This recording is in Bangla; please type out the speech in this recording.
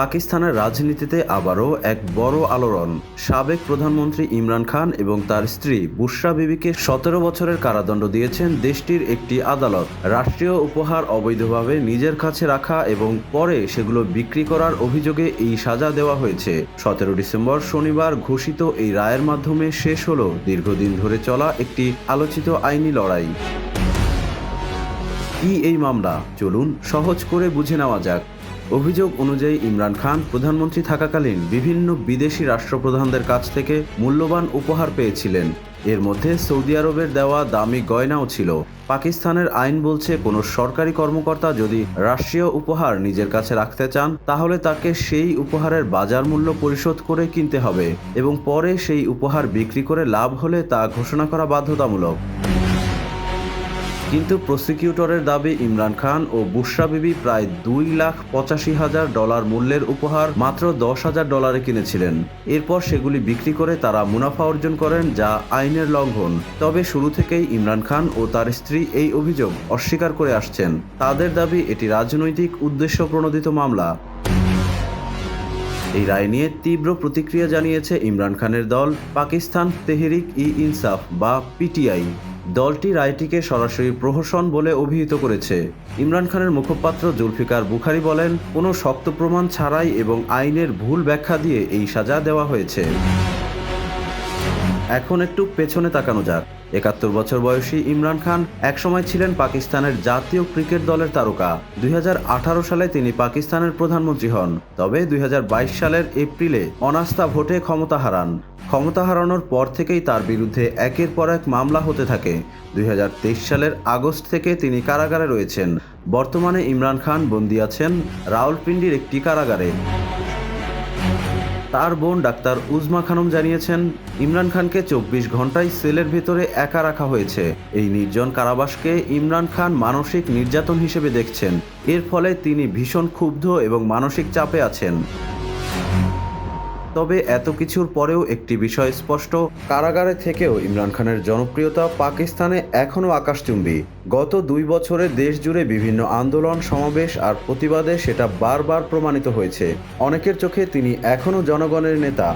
পাকিস্তানের রাজনীতিতে আবারও এক বড় আলোড়ন। সাবেক প্রধানমন্ত্রী ইমরান খান এবং তার স্ত্রী বুশরা বিবিকে সতেরো বছরের কারাদণ্ড দিয়েছেন দেশটির একটি আদালত। রাষ্ট্রীয় উপহার অবৈধভাবে নিজের কাছে রাখা এবং পরে সেগুলো বিক্রি করার অভিযোগে এই সাজা দেওয়া হয়েছে। সতেরো ডিসেম্বর শনিবার ঘোষিত এই রায়ের মাধ্যমে শেষ হল দীর্ঘদিন ধরে চলা একটি আলোচিত আইনি লড়াই। কি এই মামলা। চলুন সহজ করে বুঝে নেওয়া যাক। অভিযোগ অনুযায়ী ইমরান খান প্রধানমন্ত্রী থাকাকালীন বিভিন্ন বিদেশি রাষ্ট্রপ্রধানদের কাছ থেকে মূল্যবান উপহার পেয়েছিলেন। এর মধ্যে সৌদি আরবের দেওয়া দামি গয়নাও ছিল। পাকিস্তানের আইন বলছে, কোনো সরকারি কর্মকর্তা যদি রাষ্ট্রীয় উপহার নিজের কাছে রাখতে চান, তাহলে তাকে সেই উপহারের বাজার মূল্য পরিশোধ করে কিনতে হবে এবং পরে সেই উপহার বিক্রি করে লাভ হলে তা ঘোষণা করা বাধ্যতামূলক। কিন্তু প্রসিকিউটরের দাবি, ইমরান খান ও বুশরা বিবি প্রায় দুই লাখ পঁচাশি হাজার ডলার মূল্যের উপহার মাত্র দশ হাজার ডলারে কিনেছিলেন। এরপর সেগুলি বিক্রি করে তারা মুনাফা অর্জন করেন যা আইনের লঙ্ঘন। তবে শুরু থেকেই ইমরান খান ও তার স্ত্রী এই অভিযোগ অস্বীকার করে আসছেন। তাদের দাবি, এটি রাজনৈতিক উদ্দেশ্য প্রণোদিত মামলা। এই রায় নিয়ে তীব্র প্রতিক্রিয়া জানিয়েছে ইমরান খানের দল, পাকিস্তান তেহরিক ই ইনসাফ বা পিটিআই। দলটি রায়টিকে সরাসরি প্রহসন বলে অভিহিত করেছে। ইমরান খানের মুখপাত্র জুলফিকার বুখারি বলেন, কোনো শক্ত প্রমাণ ছাড়াই এবং আইনের ভুল ব্যাখ্যা দিয়ে এই সাজা দেওয়া হয়েছে। এখন একটু পেছনে তাকানো যাক। একাত্তর বছর বয়সী ইমরান খান একসময় ছিলেন পাকিস্তানের জাতীয় ক্রিকেট দলের তারকা। দুই হাজার আঠারো সালে তিনি পাকিস্তানের প্রধানমন্ত্রী হন, তবে দুই হাজার বাইশ সালের এপ্রিলে অনাস্থা ভোটে ক্ষমতা হারান। ক্ষমতা হারানোর পর থেকেই তার বিরুদ্ধে একের পর এক মামলা হতে থাকে। দুই হাজার তেইশ সালের আগস্ট থেকে তিনি কারাগারে রয়েছেন। বর্তমানে ইমরান খান বন্দী আছেন রাওয়ালপিন্ডির একটি কারাগারে। তার বোন ডাক্তার উজমা খানম জানিয়েছেন, ইমরান খানকে চব্বিশ ঘন্টায় সেলের ভেতরে একা রাখা হয়েছে। এই নির্জন কারাবাসকে ইমরান খান মানসিক নির্যাতন হিসেবে দেখছেন। এর ফলে তিনি ভীষণ ক্ষুব্ধ এবং মানসিক চাপে আছেন। তবে এত কিছুর পরেও একটি বিষয় স্পষ্ট। কারাগারে থেকেও ইমরান খানের জনপ্রিয়তা পাকিস্তানে এখনও আকাশচুম্বী। গত দুই বছরে দেশ জুড়ে বিভিন্ন আন্দোলন, সমাবেশ আর প্রতিবাদে সেটা বারবার প্রমাণিত হয়েছে। অনেকের চোখে তিনি এখনও জনগণের নেতা।